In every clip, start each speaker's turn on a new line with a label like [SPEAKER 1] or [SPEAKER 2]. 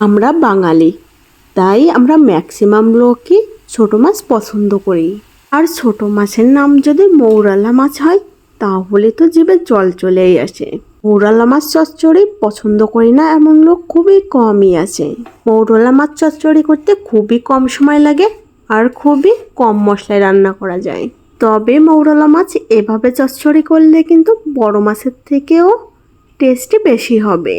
[SPEAKER 1] আমরা বাঙালি। তাই আমরা ম্যাক্সিমাম লোকই ছোট মাছ পছন্দ করি। আর ছোট মাছের নাম যদি মৌরালা মাছ হয়, তাহলে তো জীবে জল চলেই আসে। মৌরালা মাছ চচ্চড়ি পছন্দ করি না এমন লোক খুবই কমই আছে। মৌরলা মাছ চচ্চড়ি করতে খুবই কম সময় লাগে আর খুবই কম মশলায় রান্না করা যায়। তবে মৌরলা মাছ এভাবে চচ্চড়ি করলে কিন্তু বড় মাছের থেকেও টেস্টি বেশি হবে।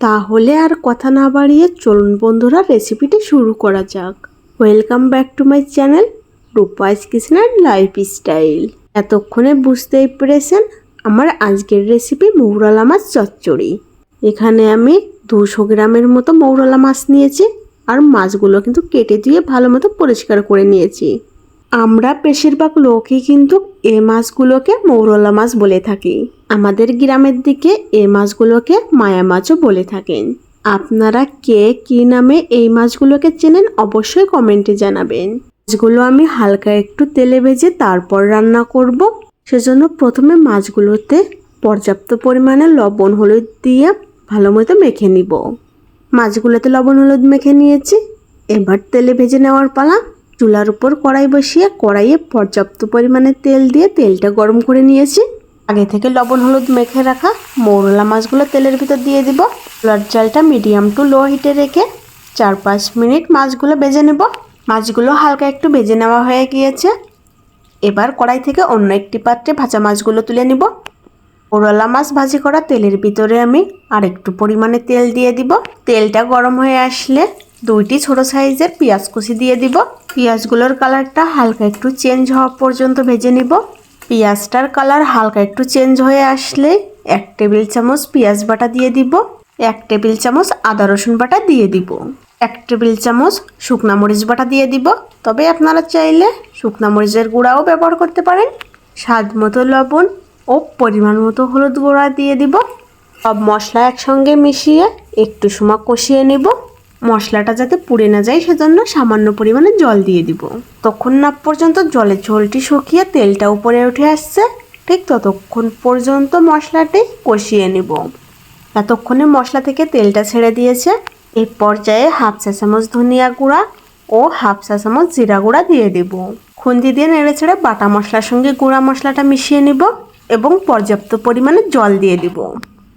[SPEAKER 1] তাহলে আর কথা না বাড়িয়ে চলুন বন্ধুরা রেসিপিটি শুরু করা যাক। Welcome back to my channel Rupai's and lifestyle এতক্ষণে বুঝতেই পেরেছেন আমার আজকের রেসিপি মৌরালা মাছ চচ্চড়ি। এখানে আমি দুশো গ্রামের মতো মৌরালা মাছ নিয়েছি আর মাছগুলো কিন্তু কেটে দিয়ে ভালো মতো পরিষ্কার করে নিয়েছি। আমরা বেশিরভাগ লোকই কিন্তু এ মাছগুলোকে মৌরলা মাছ বলে থাকি। আমাদের গ্রামের দিকে এ মাছগুলোকে মায়া মাছও বলে থাকেন। আপনারা কে, কি নামে এই মাছগুলোকে চেনেন অবশ্যই কমেন্টে জানাবেন। মাছগুলো আমি হালকা একটু তেলে ভেজে তারপর রান্না করব। সেজন্য প্রথমে মাছগুলোতে পর্যাপ্ত পরিমাণে লবণ হলুদ দিয়ে ভালো মতো মেখে নিব। মাছগুলোতে লবণ হলুদ মেখে নিয়েছি। এবার তেলে ভেজে নেওয়ার পালা। চুলার উপর কড়াই বসিয়ে কড়াইয়ে পর্যাপ্ত পরিমাণে তেল দিয়ে তেলটা গরম করে নিয়েছি। আগে থেকে লবণ হলুদ মেখে রাখা মৌরলা মাছগুলো তেলের ভিতর দিয়ে দিব। চুলার চালটা মিডিয়াম টু লো হিটে রেখে চার পাঁচ মিনিট মাছগুলো বেজে নেব। মাছগুলো হালকা একটু বেজে নেওয়া হয়ে গিয়েছে। এবার কড়াই থেকে অন্য একটি পাত্রে ভাজা মাছগুলো তুলে নিব। ওরলা মাছ ভাজি করা তেলের ভিতরে আমি আর একটু পরিমাণে তেল দিয়ে দিব। তেলটা গরম হয়ে আসলে দুইটি ছোট সাইজের পেঁয়াজ কুচি দিয়ে দিব। পেঁয়াজগুলোর কালারটা হালকা একটু চেঞ্জ হওয়া পর্যন্ত ভেজে নিব। পেঁয়াজটার কালার হালকা একটু চেঞ্জ হয়ে আসলে এক টেবিল চামচ পেঁয়াজ বাটা দিয়ে দিব। এক টেবিল চামচ আদা রসুন বাটা দিয়ে দিব। এক টেবিল চামচ শুকনা মরিচ বাটা দিয়ে দিব। তবে আপনারা চাইলে শুকনা মরিচের গুঁড়াও ব্যবহার করতে পারেন। স্বাদ মতো লবণ ও পরিমাণ মতো হলুদ গুঁড়া দিয়ে দিব। সব মশলা একসঙ্গে মিশিয়ে একটু সময় কষিয়ে নেব। মশলাটা যাতে পুড়ে না যায়, সেজন্য সামান্য পরিমাণে জল দিয়ে দিব। তখন না পর্যন্ত জলের ঝোলটি শুকিয়ে তেলটা উপরে উঠে আসছে। ঠিক ততক্ষণ পর্যন্ত মশলাটি কষিয়ে নেব। এতক্ষণে মশলা থেকে তেলটা ছেড়ে দিয়েছে। এই পর্যায়ে হাফ চা চামচ ধনিয়া গুঁড়া ও হাফ চা চামচ জিরা গুঁড়া দিয়ে দেব। খুন্তি দিয়ে নেড়ে ছেড়ে বাটা মশলার সঙ্গে গুঁড়া মশলাটা মিশিয়ে নিব এবং পর্যাপ্ত পরিমাণে জল দিয়ে দিব।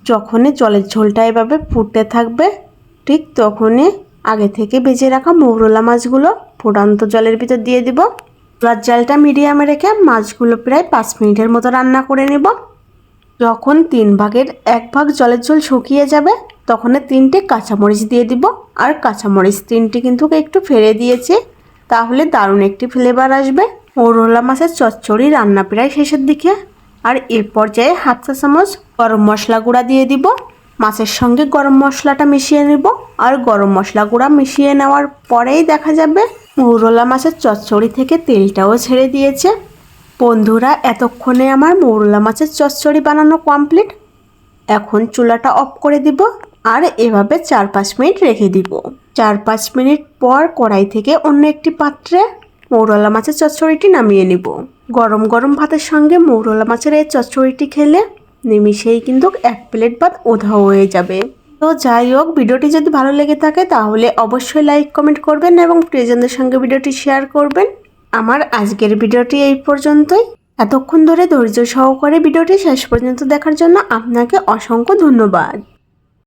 [SPEAKER 1] যখনই জলের ঝোলটা এভাবে ফুটতে থাকবে ঠিক তখনই আগে থেকে ভেজে রাখা মৌরলা মাছগুলো ফুটান্ত জলের ভিতর দিয়ে দিব। চুলার জালটা মিডিয়ামে রেখে মাছগুলো প্রায় পাঁচ মিনিটের মতো রান্না করে নেব। যখন তিন ভাগের এক ভাগ জলের ঝোল শুকিয়ে যাবে তখন তিনটে কাঁচামরিচ দিয়ে দিব। আর কাঁচামরিচ তিনটে কিন্তু একটু ফেলে দিয়েছে, তাহলে দারুণ একটি ফ্লেভার আসবে। মৌরলা মাছের চচ্চড়ি রান্না প্রায় শেষের দিকে। আর এ পর্যায়ে হাফ চা চামচ গরম মশলা গুঁড়া দিয়ে দিব। মাছের সঙ্গে গরম মশলাটা মিশিয়ে নেব আর গরম মশলা গুঁড়া মিশিয়ে নেওয়ার পরেই দেখা যাবে মৌরলা মাছের চচ্চড়ি থেকে তেলটাও ছেড়ে দিয়েছে। বন্ধুরা, এতক্ষণে আমার মৌরলা মাছের চচ্চড়ি বানানো কমপ্লিট এখন চুলাটা অফ করে দিব আর এভাবে চার পাঁচ মিনিট রেখে দিব। চার পাঁচ মিনিট পর কড়াই থেকে অন্য একটি পাত্রে মৌরলা মাছের চচ্চড়িটি নামিয়ে নিব। গরম গরম ভাতের সঙ্গে মৌরলা মাছের এই চচ্চড়িটি খেলে নিমিষেই কিন্তু এক প্লেট ভাত ওধা হয়ে যাবে। তো যাই হোক, ভিডিওটি যদি ভালো লেগে থাকে তাহলে অবশ্যই লাইক, কমেন্ট করবেন এবং প্রিয়জনদের সঙ্গে ভিডিওটি শেয়ার করবেন। আমার আজকের ভিডিওটি এই পর্যন্তই। এতক্ষণ ধরে ধৈর্য সহকারে ভিডিওটি শেষ পর্যন্ত দেখার জন্য আপনাকে অসংখ্য ধন্যবাদ।